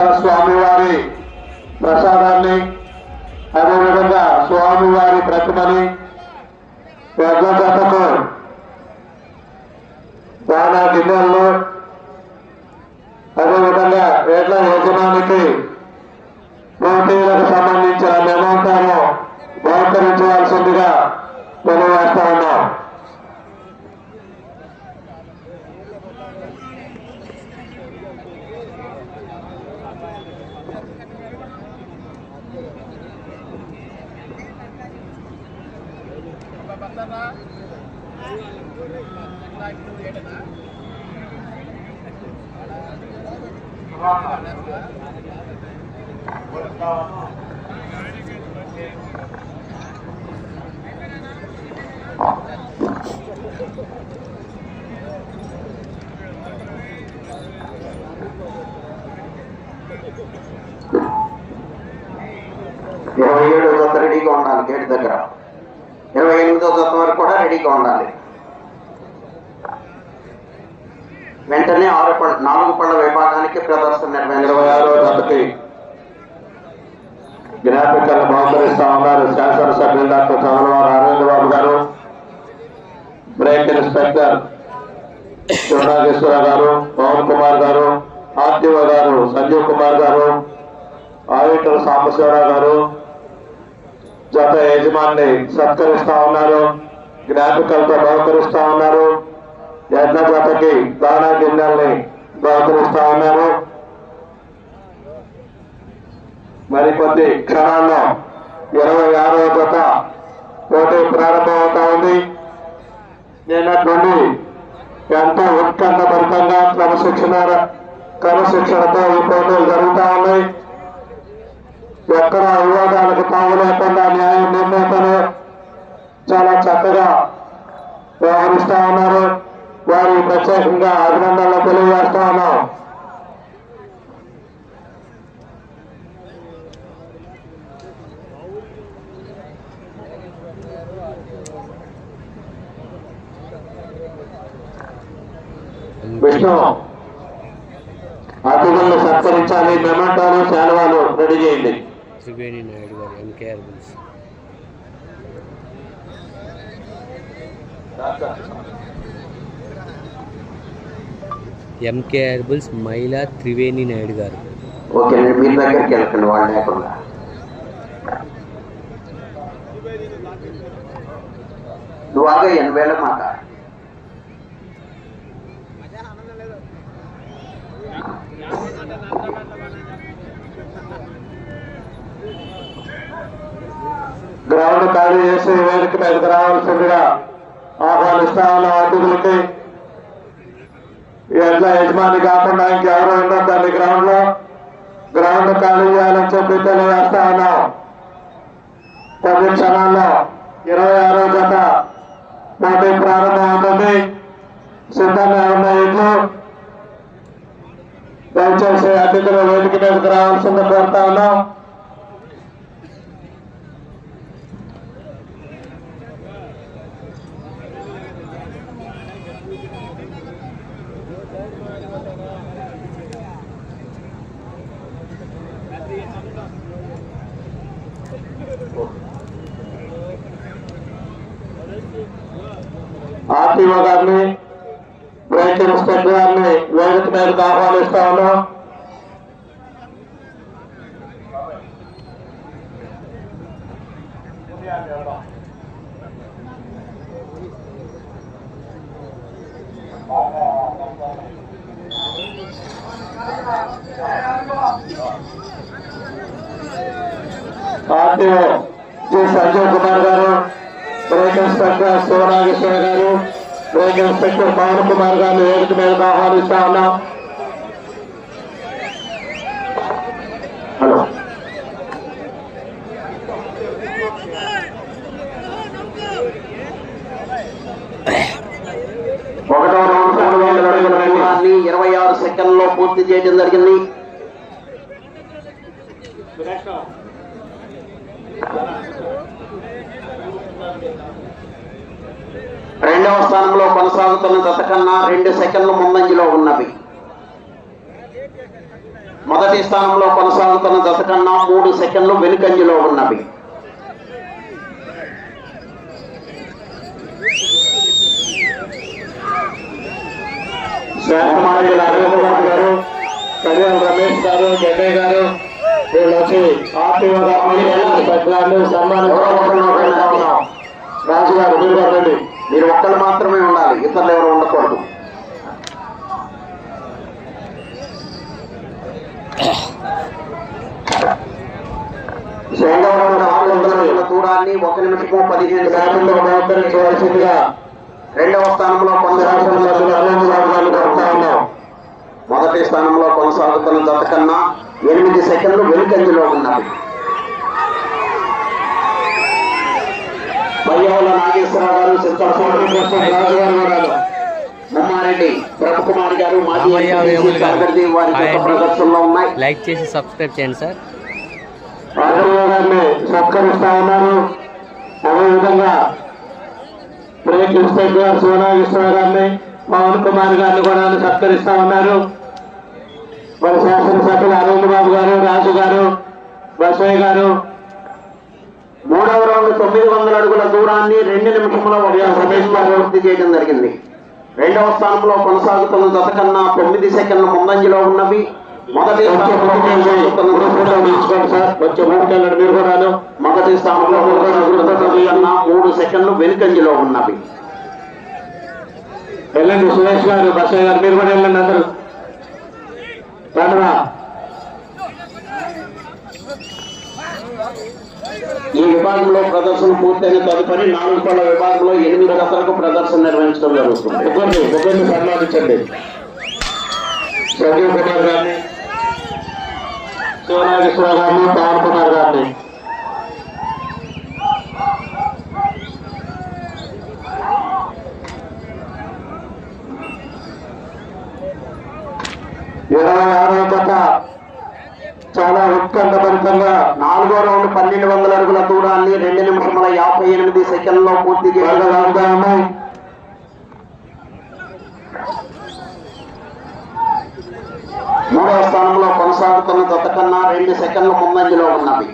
స్వామివారి ప్రసాదాన్ని అదేవిధంగా స్వామివారి ప్రతిమని ఇరవై ఏడో జత రెడీగా ఉండాలి గేట్ దగ్గర ఇరవై ఎనిమిదో తత్వం వరకు కూడా రెడీగా ఉండాలి. వెంటనే ఆరు పళ్ళ నాలుగు పళ్ళ విభాగానికి ప్రదర్శన ఇరవై ఆరో నిర్వహించబోయారు జతకి జ్ఞాపికలు బహుకరిస్తా ఉన్నారు. శాసనసభ్యులు డాక్టర్ చంద్రబాబు అరవింద్ బాబు గారు బ్రేక్ ఇన్స్పెక్టర్ శివనాగేశ్వర గారు పవన్ కుమార్ గారు ఆర్టీఓ గారు సంజీవ్ కుమార్ గారు ఆడిటర్ సాంబశివరావు గారు జత యజమాని సత్కరిస్తా ఉన్నారు. జ్ఞాపికలతో బహుకరిస్తా ఉన్నారు. యజ్ఞ జతకి దానా గిన్నెల్ని బహుకరిస్తా ఉన్నారు. మరికొద్ది క్షణాల్లో ఇరవై ఆరవ జత పోటీ ప్రారంభమవుతా ఉంది. నిన్నటి ఎంతో ఉత్కంఠభరితంగా క్రమశిక్షణ క్రమశిక్షణతో ఈ పోటీలు జరుగుతూ ఉన్నాయి. ఎక్కడ వివాదాలకు తావు లేకుండా న్యాయ నిర్ణేతలు చాలా చక్కగా వ్యవహరిస్తా ఉన్నారు. వారి ప్రత్యేకంగా అభినందనలు తెలియజేస్తా ఉన్నాం. విష్ణు అతిథులను సత్కరించాలి మెమంటాలు శాలువాలు రెడీ చేయండి. త్రివేణి నాయుడు గారు ఎంకేఆర్ బుల్స్ ఎంకేఆర్ బుల్స్ మహిళా త్రివేణి నాయుడు గారు. ఓకే మీ దగ్గరికి వెళ్ళకండి వాళ్ళు లేకుండా. నువ్వు ఆగా ఎనభై వేల మాట గ్రౌండ్ ఖాళీ చేసి వేదిక మీదకి రావాల్సిందిగా ఆహ్వానిస్తా ఉన్న అతిథులకి ఎట్లా యజమాని కాకుండా ఇంకెవరు ఉండొద్దండి గ్రౌండ్లో గ్రౌండ్ ఖాళీ చేయాలని చెప్పి తెలియజేస్తా ఉన్నాం. పది క్షణాల్లో ఇరవై ఆరో జత పోటీ ప్రారంభమవుతుంది. సిద్ధంగా ఉన్న ఇట్లు దయచేసి అతిథులు వేదిక మీదకి రావాల్సింది కోరుతా ఉన్నాం. ఆర్టీఓ గారిని బ్రేక్ ఇన్స్పెక్టర్ గారిని వేదిక మీదకి ఆహ్వానిస్తా ఉన్నాం ఆర్టీఓ జి సంజయ్ కుమార్ గారు బ్రేక్ ఇన్స్పెక్టర్ శివనాగేశ్వర గారు బ్రేక్ ఇన్స్పెక్టర్ పవన్ కుమార్ గారిని వేదిక మీదకి ఆహ్వానిస్తా ఉన్నాం హలో ఒకటో రౌండ్ మూడు వందల అడుగుల దూరం. దూరాన్ని ఇరవై ఆరు సెకండ్లో పూర్తి చేయడం జరిగింది. రెండవ స్థానంలో కొనసాగుతున్న జత కన్నా రెండు సెకండ్ల ముందంజలో ఉన్నవి. మొదటి స్థానంలో కొనసాగుతున్న జత కన్నా మూడు సెకండ్లు వెనుకంజలో ఉన్నవి. శాఖమాడి అరవింద్ బాబు గారు రమేష్ గారు జగ్గయ్య గారు వీళ్ళు వచ్చి ఆర్టీఓ సభ్యులు సన్మానించారు రాజు గారు మీరు మీరు ఒక్కరు మాత్రమే ఉండాలి. ఇతరులు ఎవరు ఉండకూడదు. వందల దూరాన్ని ఒక నిమిషము పదిహేను శాతంలో సెకండ్లు బహుకరించవలసిందిగా రెండవ స్థానంలో శాసన కొనసాగుతున్న మొదటి స్థానంలో కొనసాగుతున్న జత కన్నా ఎనిమిది సెకండ్లు వెనుకంజలో ఉన్నారు నాగేశ్వరరావు గారు రాజు గారు కూడా మాజీ వారి. ప్రదర్శనలో ఉన్నాయి. లైక్ చేసి సబ్స్క్రైబ్ చేయండి సార్. గారిని సత్కరిస్తా ఉన్నారు. అదేవిధంగా బ్రేక్ ఇన్స్పెక్టర్ గారిని పవన్ కుమార్ గారిని కూడా సత్కరిస్తా ఉన్నారు. మరి శాసనసభ్యులు అరవింద్ బాబు గారు రాజు గారు బసయ్య గారు. మూడవ తొమ్మిది వందల అడుగుల దూరాన్ని రెండు నిమిషంలో సమయంలో పూర్తి చేయడం జరిగింది. రెండవ స్థానంలో కొనసాగుతున్న జత కన్నా తొమ్మిది సెకండ్ల ముందంజలో ఉన్నవి. మొదటి మొదటి స్థానంలో మూడు సెకండ్లు వెనుకంజలో ఉన్నవి. వెళ్ళండి సురేష్ గారు బసయ్య గారు మీరు కూడా వెళ్ళండి అందరూ. ఈ విభాగంలో ప్రదర్శన పూర్తయిన తదుపరి నాలుగు పళ్ళ విభాగంలో ఎనిమిది గతలకు ప్రదర్శన నిర్వహించడం జరుగుతుంది. ఒకరిని ఒకరిని సన్మానించండి సంజీవ్ కుమార్ గారిని శివనాగేశ్వర గారిని పవన్ కుమార్ గారిని. ఇరవై ఆరు చాలా ఉత్కంఠభరితంగా నాలుగో రౌండ్ పన్నెండు వందల అడుగుల దూరాన్ని రెండు నిమిషముల యాభై ఎనిమిది సెకండ్లో పూర్తి చేయడం బాగా ఉన్నాయి మూడవ స్థానంలో కొనసాగుతున్న జత కన్నా రెండు సెకండ్ల ముందంజలో ఉన్నవి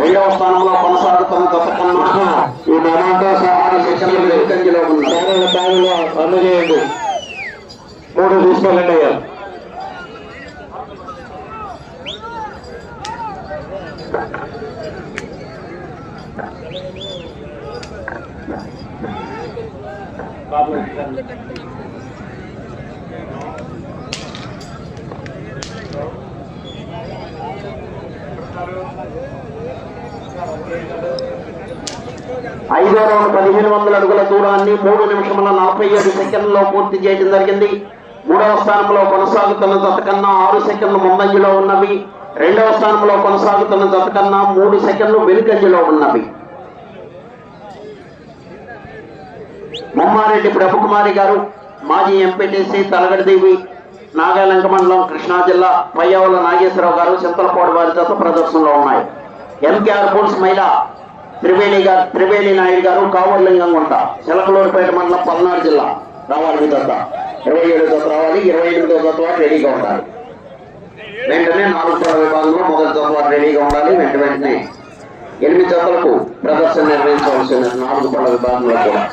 రెండవ స్థానంలో కొనసాగుతున్న జత కన్నా ఈ ఆరు సెకండ్లు అందజేయండి మూడు అయ్యా. ఐదో రౌండ్ పదిహేను వందల అడుగుల దూరాన్ని మూడు నిమిషముల నలభై ఏడు సెకండ్లలో పూర్తి చేయడం జరిగింది. మూడవ స్థానంలో కొనసాగుతున్న జత కన్నా ఆరు సెకండ్లు ముందంజలో ఉన్నవి. రెండవ స్థానంలో కొనసాగుతున్న జత కన్నా మూడు సెకండ్లు వెనుకంజలో ఉన్నవి. ముమ్మారెడ్డి ప్రభుకుమారి గారు మాజీ ఎంపీటీసీ తలగడదేవి నాగాలంక మండలం కృష్ణా జిల్లా పయ్యవల నాగేశ్వరరావు గారు చింతలపాడు వారి జత ప్రదర్శనలో ఉన్నాయి. ఎంకేఆర్ బుల్స్ మహిళ త్రివేణి గారు త్రివేణి నాయుడు గారు కావర్లింగం గుంట చిలకలూరుపేట మండలం పల్నాడు జిల్లా రావాలి మీ ఇరవై ఏడు జత రావాలి ఇరవై ఎనిమిదో తర్వాత రెడీగా ఉండాలి. వెంటనే నాలుగు పడ విభాగంలో మొదటి జత రెడీగా ఉండాలి. వెంట వెంటనే ఎనిమిది జతలకు ప్రదర్శన నిర్వహించవలసిన నాలుగు పడ విభాగంలో కూడా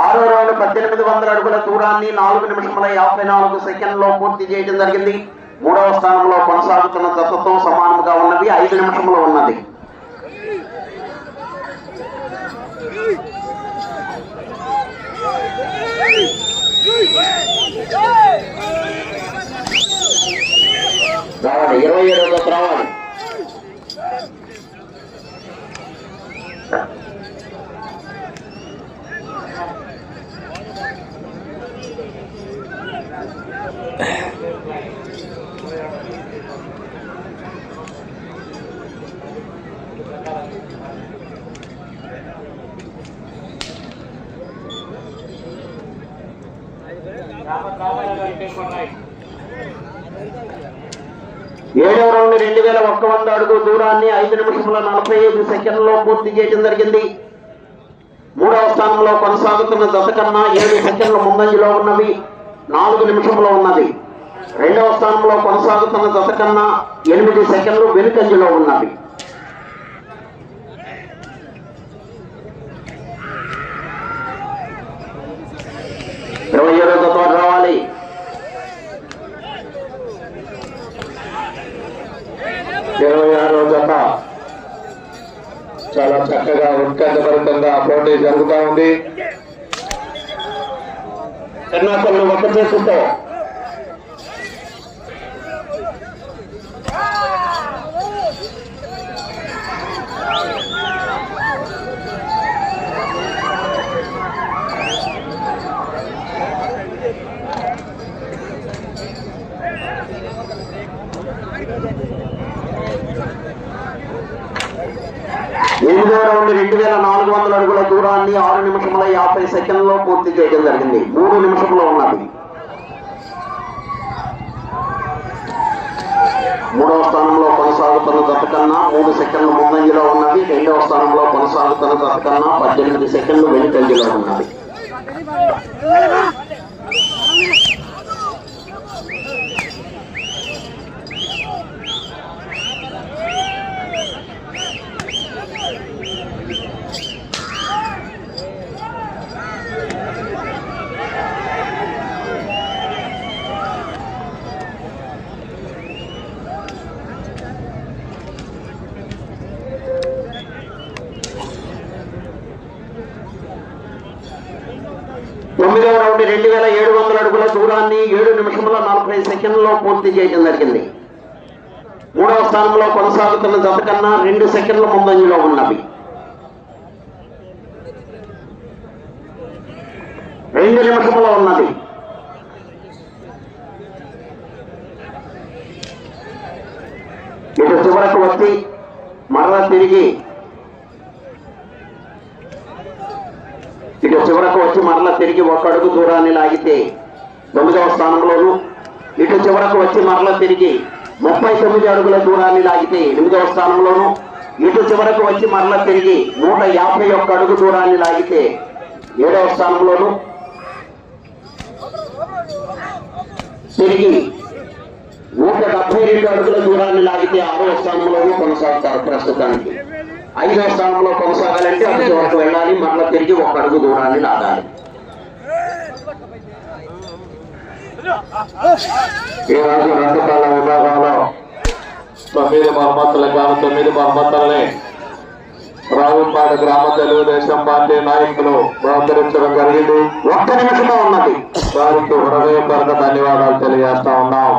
ఆరో రౌండ్ పద్దెనిమిది వందల అడుగుల దూరాన్ని నాలుగు నిమిషముల యాభై నాలుగు సెకండ్లో పూర్తి చేయడం జరిగింది. మూడవ స్థానంలో కొనసాగుతున్న దత్తత్వం సమానంగా ఉన్నది. ఐదు నిమిషంలో ఉన్నది. ఏడవ రౌండ్ రెండు వేల ఒక్క వంద అడుగు దూరాన్ని ఐదు నిమిషముల నలభై ఐదు సెకండ్లో పూర్తి చేయడం జరిగింది. మూడవ స్థానంలో కొనసాగుతున్న దశ కన్నా ఏడు సెకండ్ల ముందంజలో ఉన్నవి నాలుగు నిమిషంలో ఉన్నది. రెండవ స్థానంలో కొనసాగుతున్న దశ కన్నా ఎనిమిది సెకండ్లు వెనుకంజలో ఉన్నవి ఇరవై ఏడో జత రావాలి ఇరవై ఆరో జత చాలా చక్కగా ఉత్కంఠభరితంగా పోటీ జరుగుతూ ఉంది. కర్ణాకరణ ఒక్క చేసుకుంటాం ఎనిమిదో రౌండ్ రెండు వేల నాలుగు వందల అడుగుల దూరాన్ని ఆరు నిమిషముల యాభై సెకండ్లో పూర్తి చేయడం జరిగింది. మూడు నిమిషంలో ఉన్నది. మూడవ స్థానంలో కొనసాగుతున్న జత కన్నా మూడు సెకండ్లు ముందంజలో ఉన్నది. రెండవ స్థానంలో కొనసాగుతున్న జత కన్నా పద్దెనిమిది సెకండ్లు వెనుకంజలో ఉన్నది తొమ్మిదవ రౌండ్ రెండు వేల ఏడు దూరాన్ని ఏడు నిమిషముల నలభై సెకండ్లో పూర్తి చేయడం జరిగింది. మూడవ స్థానంలో కొనసాగుతున్న జత కన్నా రెండు సెకండ్ల ముందంజలో ఉన్నవి. రెండు నిమిషములో ఉన్నది. ఇటు చివరకు వచ్చి మరలా తిరిగి ఇటు చివరకు వచ్చి మరలా తిరిగి ఒక అడుగు దూరాన్ని లాగితే తొమ్మిదవ స్థానంలోను ఇటు చివరకు వచ్చి మరలా తిరిగి ముప్పై తొమ్మిది అడుగుల దూరాన్ని లాగితే ఎనిమిదవ స్థానంలోను ఇటు చివరకు వచ్చి మరల తిరిగి నూట యాభై ఒక్క అడుగు దూరాన్ని లాగితే ఏడవ స్థానంలోను తిరిగి నూట డెబ్బై రెండు అడుగుల దూరాన్ని లాగితే ఆరవ స్థానంలోనూ కొనసాగుతారు ప్రస్తుతానికి. ఐదవ స్థానంలో కొనసాగాలంటే అటు చివరకు వెళ్ళాలి మరలా తిరిగి ఒక అడుగు దూరాన్ని లాగాలి. ఈ రోజు రెండు కాల విభాగంలో తొమ్మిది మరమ్మతుల కాదు తొమ్మిది మరమ్మతులని రావుపాడు గ్రామ తెలుగుదేశం పార్టీ నాయకులు బహుకరించడం జరిగింది. ఒక్క నిమిషంలో ఉన్నది. వారికి హృదయపూర్వక ధన్యవాదాలు తెలియజేస్తా ఉన్నాం.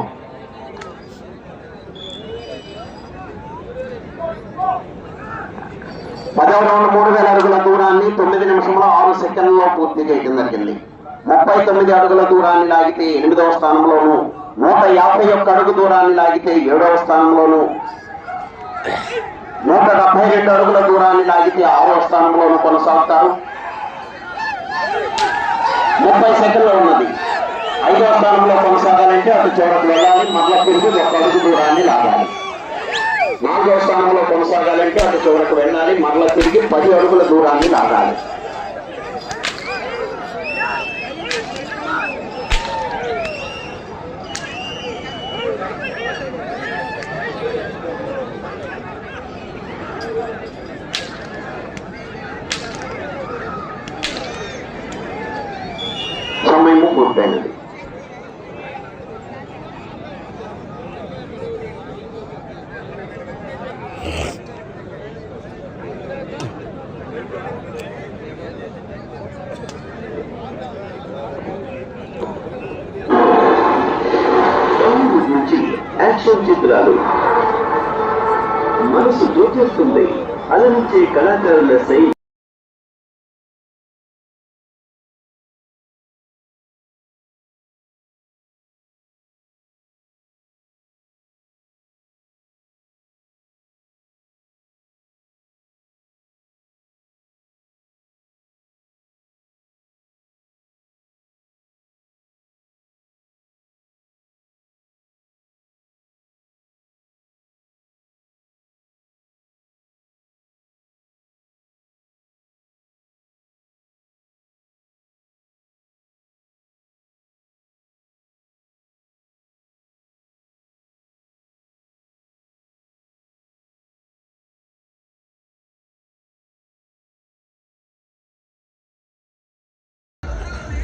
పదవ రౌండ్ మూడు వేల అడుగుల దూరాన్ని తొమ్మిది నిమిషంలో ఆరు సెకండ్లలో పూర్తి చేయడం జరిగింది. ముప్పై తొమ్మిది అడుగుల దూరాన్ని లాగితే ఎనిమిదవ స్థానంలోను నూట యాభై ఒక్క అడుగు దూరాన్ని లాగితే ఏడవ స్థానంలోను నూట డెబ్బై రెండు అడుగుల దూరాన్ని లాగితే ఆరవ స్థానంలోను కొనసాగుతారు. ముప్పై సెకండ్లో ఉన్నది. ఐదవ స్థానంలో కొనసాగాలంటే అటు చివరకు వెళ్ళాలి మరలా తిరిగి ఒక అడుగు దూరాన్ని లాగాలి. నాలుగవ స్థానంలో కొనసాగాలంటే అటు చివరకు వెళ్ళాలి మరల తిరిగి పది అడుగుల దూరాన్ని లాగాలి. యాక్షన్ చిత్రాలు మనసు దోచేస్తుంది అలరించే కళాకారుల శైలి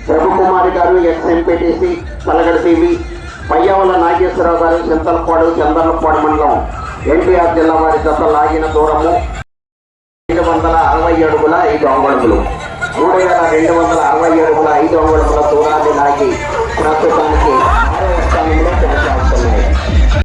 రఘుకుమారి గారు ఎస్ఎంపీటీసీ పలగడసీవి పయ్యవల దేవి నాగేశ్వరరావు గారు చింతలపాడు చందర్లపాడు మండలం ఎన్టీఆర్ జిల్లా వారి జత లాగిన దూరము ఐదు వందల అరవై అడుగుల ఐదు అంగుళములు. మూడు వేల రెండు వందల అరవై అడుగుల ఐదు అంగుళముల దూరాన్ని లాగి ప్రస్తుతానికి